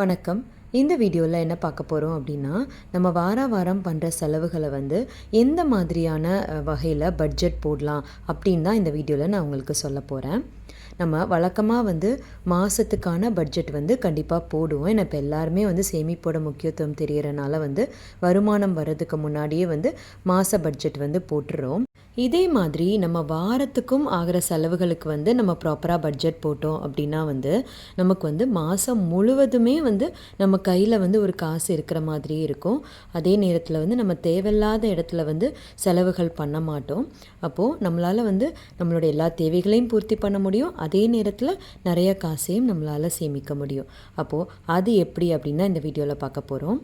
வணக்கம். இந்த வீடியோவில் என்ன பார்க்க போகிறோம் அப்படின்னா நம்ம வார வாரம் பண்ணுற செலவுகளை வந்து எந்த மாதிரியான வகையில் பட்ஜெட் போடலாம் அப்படின்னு தான் இந்த வீடியோவில் நான் உங்களுக்கு சொல்ல போகிறேன் நம்ம வழக்கமாக வந்து மாதத்துக்கான பட்ஜெட் வந்து கண்டிப்பாக போடுவோம். ஏன்னா இப்போ எல்லாருமே வந்து சேமிப்போட முக்கியத்துவம் தெரியறனால வந்து வருமானம் வர்றதுக்கு முன்னாடியே வந்து மாத பட்ஜெட் வந்து போட்டுறோம். இதே மாதிரி நம்ம வாரத்துக்கும் ஆகிற செலவுகளுக்கு வந்து நம்ம ப்ராப்பராக பட்ஜெட் போட்டோம் அப்படின்னா வந்து நமக்கு வந்து மாதம் முழுவதுமே வந்து நம்ம கையில் வந்து ஒரு காசு இருக்கிற மாதிரியே இருக்கும். அதே நேரத்தில் வந்து நம்ம தேவையில்லாத இடத்துல வந்து செலவுகள் பண்ண மாட்டோம். அப்போது நம்மளால் வந்து நம்மளோட எல்லா தேவைகளையும் பூர்த்தி பண்ண முடியும். அதே நேரத்தில் நிறைய காசையும் நம்மளால் சேமிக்க முடியும். அப்போது அது எப்படி அப்படின்னா இந்த வீடியோவில் பார்க்க போகிறோம்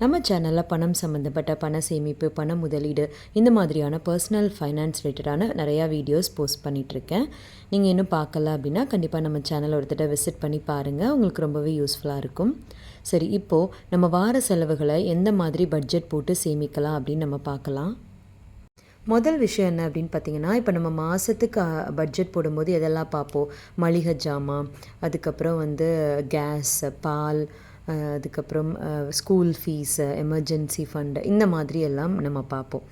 நம்ம சேனலில் பணம் சம்மந்தப்பட்ட பண சேமிப்பு பண முதலீடு இந்த மாதிரியான பர்சனல் ஃபைனான்ஸ் ரிலேட்டடான நிறையா வீடியோஸ் போஸ்ட் பண்ணிகிட்ருக்கேன் நீங்கள் இன்னும் பார்க்கல அப்படின்னா கண்டிப்பாக நம்ம சேனலை ஒரு தடவை விசிட் பண்ணி பாருங்கள் உங்களுக்கு ரொம்பவே யூஸ்ஃபுல்லாக இருக்கும். சரி இப்போது நம்ம வார செலவுகளை எந்த மாதிரி பட்ஜெட் போட்டு சேமிக்கலாம் அப்படின்னு நம்ம பார்க்கலாம். முதல் விஷயம் என்ன அப்படின்னு பார்த்தீங்கன்னா இப்போ நம்ம மாதத்துக்கு பட்ஜெட் போடும்போது எதெல்லாம் பார்ப்போம்? மளிகை ஜாமான் அதுக்கப்புறம் வந்து கேஸ் பால் அதுக்கப்புறம் ஸ்கூல் ஃபீஸு எமர்ஜென்சி ஃபண்டு இந்த மாதிரி எல்லாம் நம்ம பார்ப்போம்.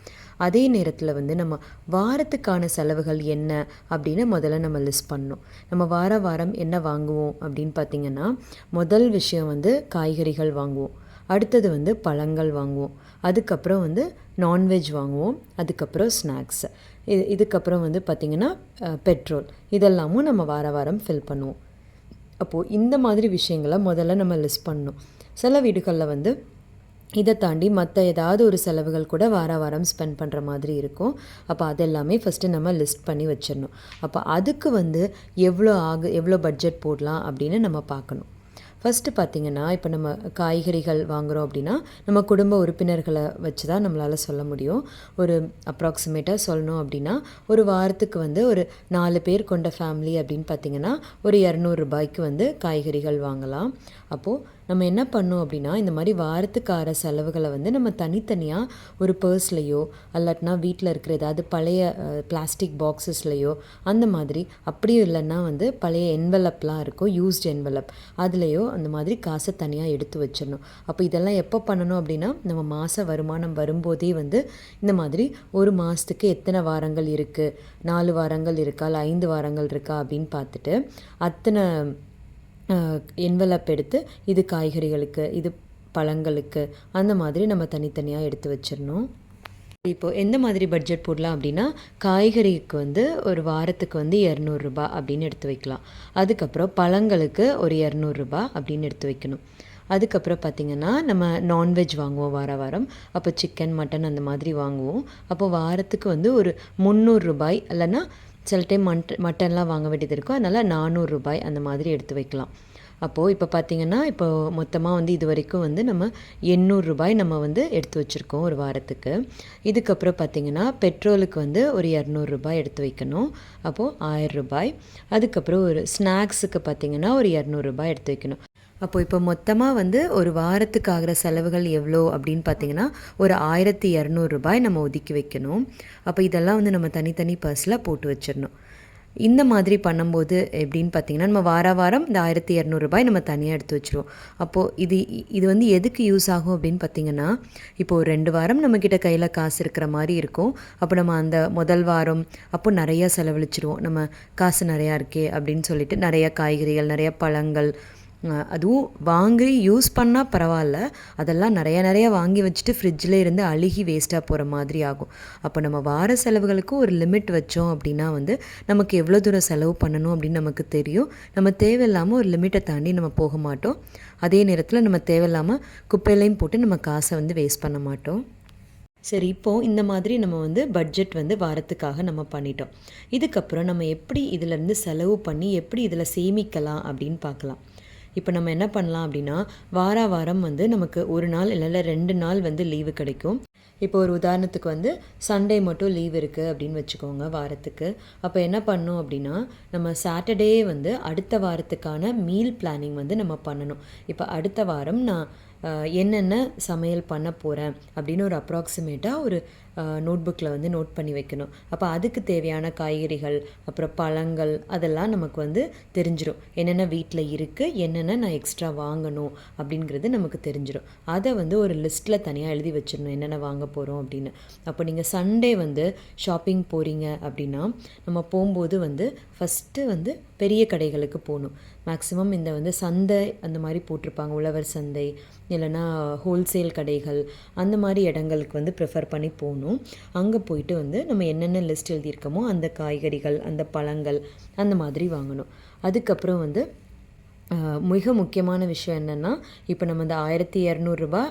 அதே நேரத்தில் வந்து நம்ம வாரத்துக்கான செலவுகள் என்ன அப்படின்னு முதல்ல நம்ம லிஸ்ட் பண்ணணும். நம்ம வார வாரம் என்ன வாங்குவோம் அப்படின்னு பார்த்திங்கன்னா முதல் விஷயம் வந்து காய்கறிகள் வாங்குவோம். அடுத்தது வந்து பழங்கள் வாங்குவோம். அதுக்கப்புறம் வந்து நான்வெஜ் வாங்குவோம். அதுக்கப்புறம் ஸ்நாக்ஸ் இது இதுக்கப்புறம் வந்து பார்த்திங்கன்னா பெட்ரோல் இதெல்லாமும் நம்ம வார வாரம் ஃபில் பண்ணுவோம். அப்போது இந்த மாதிரி விஷயங்களை முதல்ல நம்ம லிஸ்ட் பண்ணணும். சில வீடுகளில் வந்து இதை தாண்டி மற்ற ஏதாவது ஒரு செலவுகள் கூட வார வாரம் ஸ்பெண்ட் பண்ணுற மாதிரி இருக்கும். அப்போ அதெல்லாமே ஃபஸ்ட்டு நம்ம லிஸ்ட் பண்ணி வச்சிடணும். அப்போ அதுக்கு வந்து எவ்வளோ ஆகு எவ்வளோ பட்ஜெட் போடலாம் அப்படின்னு நம்ம பார்க்கணும். ஃபஸ்ட்டு பார்த்திங்கன்னா இப்போ நம்ம காய்கறிகள் வாங்குகிறோம் அப்படின்னா நம்ம குடும்ப உறுப்பினர்களை வச்சு தான் நம்மளால் சொல்ல முடியும். ஒரு அப்ராக்சிமேட்டாக சொல்லணும் அப்படின்னா ஒரு வாரத்துக்கு வந்து ஒரு நாலு பேர் கொண்ட ஃபேமிலி அப்படின்னு பார்த்திங்கன்னா ஒரு இரநூறுபாய்க்கு வந்து காய்கறிகள் வாங்கலாம். அப்போது நம்ம என்ன பண்ணோம் அப்படின்னா இந்த மாதிரி வாரத்துக்கார செலவுகளை வந்து நம்ம தனித்தனியாக ஒரு பர்ஸ்லையோ அல்லாட்டினா வீட்டில் இருக்கிற ஏதாவது பழைய பிளாஸ்டிக் பாக்ஸஸ்லையோ அந்த மாதிரி அப்படியும் இல்லைன்னா வந்து பழைய என்வலப்லாம் இருக்கும் யூஸ்ட் என்வலப் அதுலேயோ அந்த மாதிரி காசை தனியாக எடுத்து வச்சிடணும். அப்போ இதெல்லாம் எப்போ பண்ணணும் அப்படின்னா நம்ம மாத வருமானம் வரும்போதே வந்து இந்த மாதிரி ஒரு மாதத்துக்கு எத்தனை வாரங்கள் இருக்குது நாலு வாரங்கள் இருக்கா இல்லை ஐந்து வாரங்கள் இருக்கா அப்படின்னு பார்த்துட்டு அத்தனை என்வலப் எடுத்து இது காய்கறிகளுக்கு இது பழங்களுக்கு அந்த மாதிரி நம்ம தனித்தனியாக எடுத்து வச்சிடணும். இப்போது எந்த மாதிரி பட்ஜெட் போடலாம் அப்படின்னா காய்கறிக்கு வந்து ஒரு வாரத்துக்கு வந்து இரநூறுபா அப்படின்னு எடுத்து வைக்கலாம். அதுக்கப்புறம் பழங்களுக்கு ஒரு இரநூறுபா அப்படின்னு எடுத்து வைக்கணும். அதுக்கப்புறம் பார்த்திங்கன்னா நம்ம நான்வெஜ் வாங்குவோம் வார வாரம். அப்போ சிக்கன் மட்டன் அந்த மாதிரி வாங்குவோம். அப்போ வாரத்துக்கு வந்து ஒரு முந்நூறுரூபாய் இல்லைன்னா சில டைம் மட் மட்டன்லாம் வாங்க வேண்டியது இருக்கும். அதனால் நானூறுரூபாய் அந்த மாதிரி எடுத்து வைக்கலாம். அப்போது இப்போ பார்த்திங்கன்னா இப்போ மொத்தமாக வந்து இது வரைக்கும் வந்து நம்ம எண்ணூறுரூபாய் நம்ம வந்து எடுத்து வச்சுருக்கோம் ஒரு வாரத்துக்கு. இதுக்கப்புறம் பார்த்திங்கன்னா பெட்ரோலுக்கு வந்து ஒரு இரநூறுபாய் எடுத்து வைக்கணும். அப்போது ஆயரூபாய் அதுக்கப்புறம் ஒரு ஸ்நாக்ஸுக்கு பார்த்திங்கன்னா ஒரு இரநூறுபாய் எடுத்து வைக்கணும். அப்போது இப்போ மொத்தமாக வந்து ஒரு வாரத்துக்கு ஆகிற செலவுகள் எவ்வளோ அப்படின்னு பார்த்தீங்கன்னா ஒரு ஆயிரத்தி இரநூறுபாய் நம்ம ஒதுக்கி வைக்கணும். அப்போ இதெல்லாம் வந்து நம்ம தனித்தனி பர்ஸில் போட்டு வச்சிடணும். இந்த மாதிரி பண்ணும்போது எப்படின்னு பார்த்தீங்கன்னா நம்ம வார வாரம் இந்த ஆயிரத்தி இரநூறுபாய் நம்ம தனியாக எடுத்து வச்சுருவோம். அப்போது இது இது வந்து எதுக்கு யூஸ் ஆகும் அப்படின்னு பார்த்தீங்கன்னா இப்போது ரெண்டு வாரம் நம்மக்கிட்ட கையில் காசு இருக்கிற மாதிரி இருக்கும். அப்போ நம்ம அந்த முதல் வாரம் அப்போ நிறையா செலவழிச்சிருவோம். நம்ம காசு நிறையா இருக்கே அப்படின்னு சொல்லிட்டு நிறையா காய்கறிகள் நிறையா பழங்கள் அதுவும் வாங்கி யூஸ் பண்ணால் பரவாயில்ல அதெல்லாம் நிறைய நிறைய வாங்கி வச்சுட்டு ஃப்ரிட்ஜில் இருந்து அழுகி வேஸ்ட்டாக போகிற மாதிரி ஆகும். அப்போ நம்ம வார செலவுகளுக்கு ஒரு லிமிட் வச்சோம் அப்படின்னா வந்து நமக்கு எவ்வளோ தூரம் செலவு பண்ணணும் அப்படின்னு நமக்கு தெரியும். நம்ம தேவையில்லாமல் ஒரு லிமிட்டை தாண்டி நம்ம போக மாட்டோம். அதே நேரத்தில் நம்ம தேவையில்லாமல் குப்பையிலையும் போட்டு நம்ம காசை வந்து வேஸ்ட் பண்ண மாட்டோம். சரி இப்போது இந்த மாதிரி நம்ம வந்து பட்ஜெட் வந்து வாரத்துக்காக நம்ம பண்ணிட்டோம். இதுக்கப்புறம் நம்ம எப்படி இதிலேருந்து செலவு பண்ணி எப்படி இதில் சேமிக்கலாம் அப்படின்னு பார்க்கலாம். இப்போ நம்ம என்ன பண்ணலாம் அப்படின்னா வார வாரம் வந்து நமக்கு ஒரு நாள் இல்லைல்ல ரெண்டு நாள் வந்து லீவு கிடைக்கும். இப்போ ஒரு உதாரணத்துக்கு வந்து சண்டே மட்டும் லீவ் இருக்குது அப்படின்னு வச்சுக்கோங்க வாரத்துக்கு. அப்போ என்ன பண்ணோம் அப்படின்னா நம்ம சாட்டர்டே வந்து அடுத்த வாரத்துக்கான மீல் பிளானிங் வந்து நம்ம பண்ணணும். இப்போ அடுத்த வாரம் நான் என்னென்ன சமையல் பண்ண போகிறேன் அப்படின்னு ஒரு அப்ராக்சிமேட்டாக ஒரு நோட் புக்கில் வந்து நோட் பண்ணி வைக்கணும். அப்போ அதுக்கு தேவையான காய்கறிகள் அப்புறம் பழங்கள் அதெல்லாம் நமக்கு வந்து தெரிஞ்சிடும் என்னென்ன வீட்டில் இருக்குது என்னென்ன நான் எக்ஸ்ட்ரா வாங்கணும் அப்படிங்கிறது நமக்கு தெரிஞ்சிடும் அதை வந்து ஒரு லிஸ்ட்டில் தனியாக எழுதி வச்சிடணும் என்னென்ன வாங்க போகிறோம் அப்படின்னு. அப்போ நீங்கள் சண்டே வந்து ஷாப்பிங் போகிறீங்க அப்படின்னா நம்ம போகும்போது வந்து ஃபஸ்ட்டு வந்து பெரிய கடைகளுக்கு போகணும். மேக்ஸிமம் இந்த வந்து சந்தை அந்த மாதிரி போட்டிருப்பாங்க. உழவர் சந்தை இல்லைன்னா ஹோல்சேல் கடைகள் அந்த மாதிரி இடங்களுக்கு வந்து ப்ரிஃபர் பண்ணி போகணும். அங்கே போயிட்டு வந்து நம்ம என்னென்ன லிஸ்ட் எழுதியிருக்கோமோ அந்த காய்கறிகள் அந்த பழங்கள் அந்த மாதிரி வாங்கணும். அதுக்கப்புறம் வந்து மிக முக்கியமான விஷயம் என்னென்னா இப்போ நம்ம இந்த ஆயிரத்தி இரநூறுபா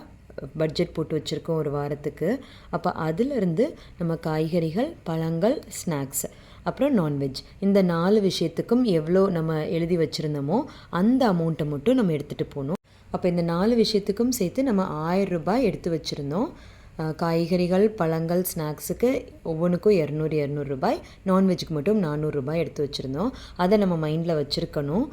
பட்ஜெட் போட்டு வச்சுருக்கோம் ஒரு வாரத்துக்கு. அப்போ அதிலிருந்து நம்ம காய்கறிகள் பழங்கள் ஸ்நாக்ஸ் அப்புறம் நான்வெஜ் இந்த நாலு விஷயத்துக்கும் எவ்வளோ நம்ம எழுதி வச்சுருந்தோமோ அந்த அமௌண்ட்டை மட்டும் நம்ம எடுத்துகிட்டு போகணும். அப்போ இந்த நாலு விஷயத்துக்கும் சேர்த்து நம்ம ஆயிரம் ரூபாய் எடுத்து வச்சுருந்தோம். காய்கறிகள் பழங்கள் ஸ்நாக்ஸுக்கு ஒவ்வொன்றுக்கும் இரநூறு இரநூறுபாய் நான்வெஜ்ஜுக்கு மட்டும் நானூறுரூபாய் எடுத்து வச்சுருந்தோம். அதை நம்ம மைண்டில் வச்சுருக்கணும்.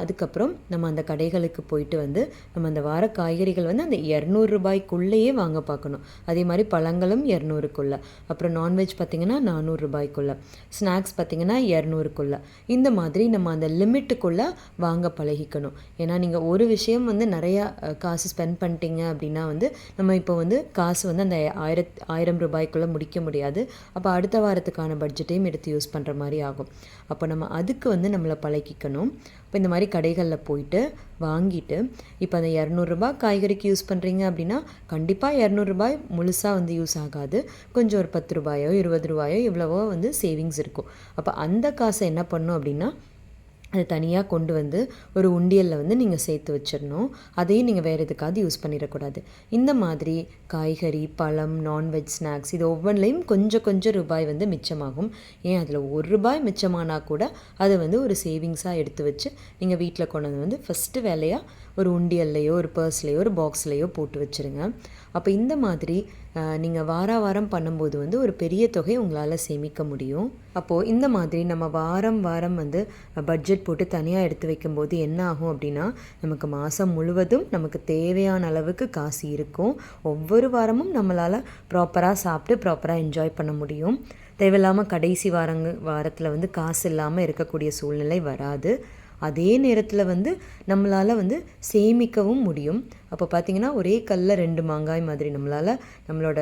அதுக்கப்புறம் நம்ம அந்த கடைகளுக்கு போயிட்டு வந்து நம்ம அந்த வார காய்கறிகள் வந்து அந்த இரநூறுபாய்க்குள்ளேயே வாங்க பார்க்கணும். அதே மாதிரி பழங்களும் இரநூறுக்குள்ளே. அப்புறம் நான்வெஜ் பார்த்திங்கன்னா நானூறுரூபாய்க்குள்ளே ஸ்நாக்ஸ் பார்த்திங்கன்னா இரநூறுக்குள்ளே. இந்த மாதிரி நம்ம அந்த லிமிட்டுக்குள்ளே வாங்க பழகிக்கணும். ஏன்னா நீங்கள் ஒரு விஷயம் வந்து நிறையா காசு ஸ்பெண்ட் பண்ணிட்டீங்க அப்படின்னா வந்து நம்ம இப்போ வந்து காசு வந்து அந்த ஆயிரத் ஆயிரம் ரூபாய்க்குள்ளே முடிக்க முடியாது. அப்போ அடுத்த வாரத்துக்கான பட்ஜெட்டையும் எடுத்து யூஸ் பண்ணுற மாதிரி ஆகும். அப்போ நம்ம அதுக்கு வந்து நம்மளை பழகிக்கணும் இப்போ இந்த மாதிரி கடைகளில் போயிட்டு வாங்கிட்டு இப்போ அந்த இரநூறுபா காய்கறிக்கு யூஸ் பண்ணுறீங்க அப்படின்னா கண்டிப்பாக இரநூறுபாய் முழுசாக வந்து யூஸ் ஆகாது. கொஞ்சம் ஒரு பத்து ரூபாயோ இருபது ரூபாயோ இவ்வளவோ வந்து சேவிங்ஸ் இருக்கும். அப்போ அந்த காசை என்ன பண்ணும் அப்படின்னா அது தனியாக கொண்டு வந்து ஒரு உண்டியலில் வந்து நீங்கள் சேர்த்து வச்சிடணும். அதையும் நீங்கள் வேறு எதுக்காவது யூஸ் பண்ணிடக்கூடாது. இந்த மாதிரி காய்கறி பழம் நான்வெஜ் ஸ்நாக்ஸ் இது ஒவ்வொன்றிலையும் கொஞ்சம் கொஞ்சம் ரூபாய் வந்து மிச்சமாகும். ஏன் அதில் ஒரு ரூபாய் மிச்சமானால் கூட அதை வந்து ஒரு சேவிங்ஸாக எடுத்து வச்சு நீங்கள் வீட்டில் கொண்டு வந்து வந்து ஃபஸ்ட்டு வேலையாக ஒரு உண்டியல்லையோ ஒரு பர்ஸ்லேயோ ஒரு பாக்ஸ்லேயோ போட்டு வச்சுருங்க. அப்போ இந்த மாதிரி நீங்கள் வார வாரம் பண்ணும்போது வந்து ஒரு பெரிய தொகை உங்களால் சேமிக்க முடியும். அப்போது இந்த மாதிரி நம்ம வாரம் வாரம் வந்து பட்ஜெட் போட்டு தனியாக எடுத்து வைக்கும்போது என்ன ஆகும் அப்படின்னா நமக்கு மாதம் முழுவதும் நமக்கு தேவையான அளவுக்கு காசு இருக்கும். ஒவ்வொரு வாரமும் நம்மளால் ப்ராப்பராக சாப்பிட்டு ப்ராப்பராக என்ஜாய் பண்ண முடியும். தேவையில்லாமல் கடைசி வாரங்க வாரத்தில் வந்து காசு இல்லாமல் இருக்கக்கூடிய சூழ்நிலை வராது. அதே நேரத்தில் வந்து நம்மளால் வந்து சேமிக்கவும் முடியும். அப்போ பார்த்திங்கன்னா ஒரே கல்லில் ரெண்டு மாங்காய் மாதிரி நம்மளால் நம்மளோட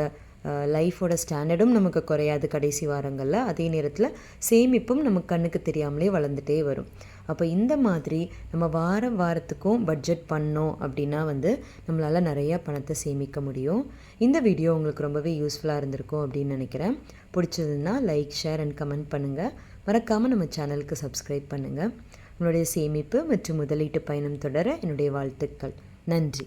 லைஃபோட ஸ்டாண்டர்டும் நமக்கு குறையாது கடைசி வாரங்களில். அதே நேரத்தில் சேமிப்பும் நமக்கு கண்ணுக்கு தெரியாமலே வளர்ந்துட்டே வரும். அப்போ இந்த மாதிரி நம்ம வாரம் வாரத்துக்கும் பட்ஜெட் பண்ணோம் அப்படின்னா வந்து நம்மளால் நிறையா பணத்தை சேமிக்க முடியும். இந்த வீடியோ உங்களுக்கு ரொம்பவே யூஸ்ஃபுல்லாக இருந்திருக்கும் அப்படின்னு நினைக்கிறேன். பிடிச்சதுன்னா லைக் ஷேர் அண்ட் கமெண்ட் பண்ணுங்கள் மறக்காமல் நம்ம சேனலுக்கு சப்ஸ்கிரைப் பண்ணுங்கள் உங்களுடைய சேமிப்பு மற்றும் முதலீட்டு பயணம் தொடர என்னுடைய வாழ்த்துக்கள். நன்றி.